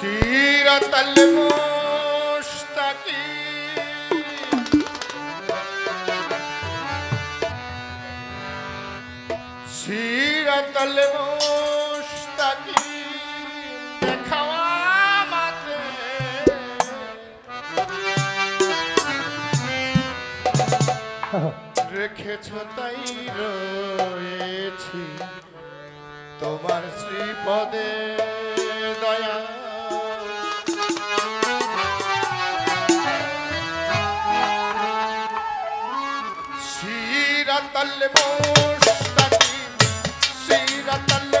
سيرة المستقيم سيرة المستقيم بخوامات রেখেছ তাই রয়ে তোমার শ্রীপদে দয়া। শ্রীরা তল্লে মোষ শ্রীরা তল্লে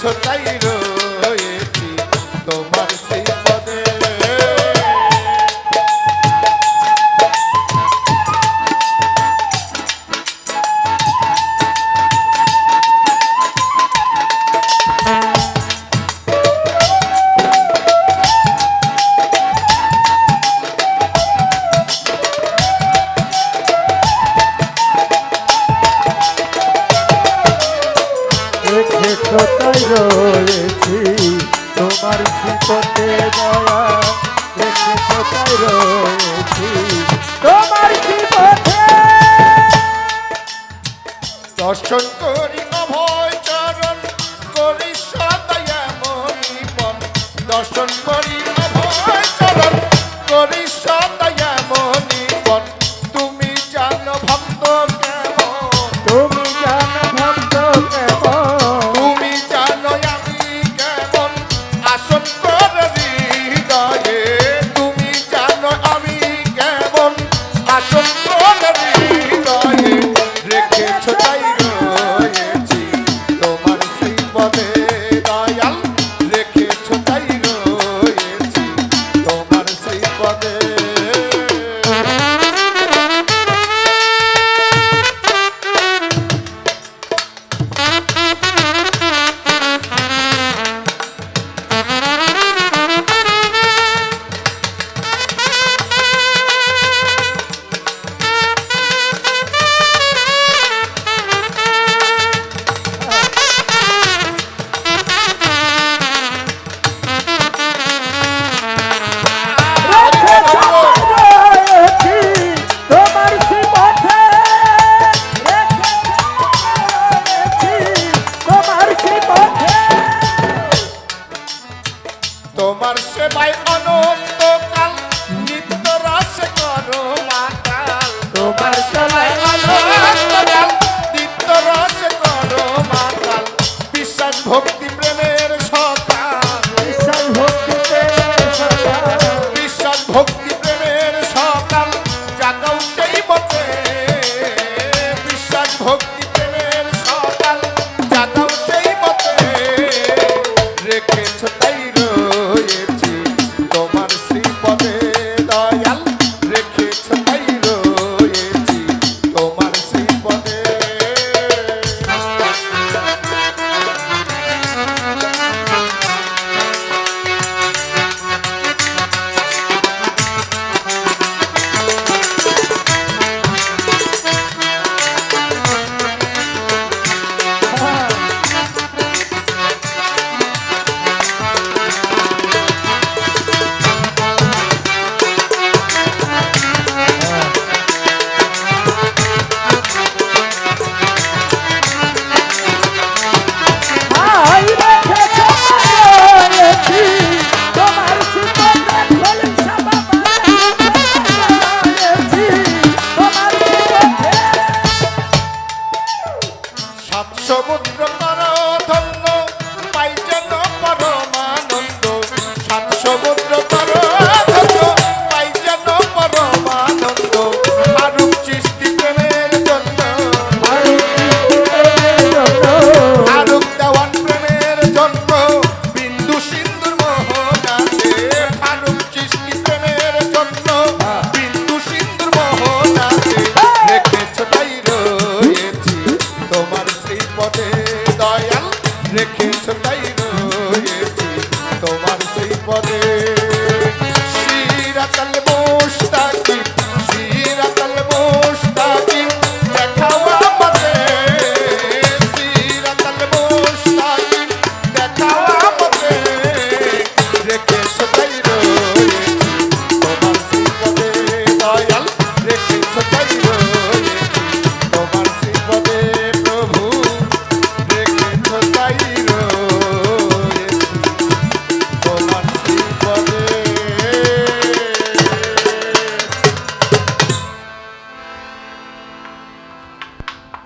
ছোটাই রো দর্শন করি অভয় চরণ করি সদায় মরিবন দর্শন করি অভয় চরণ করি কাল পদে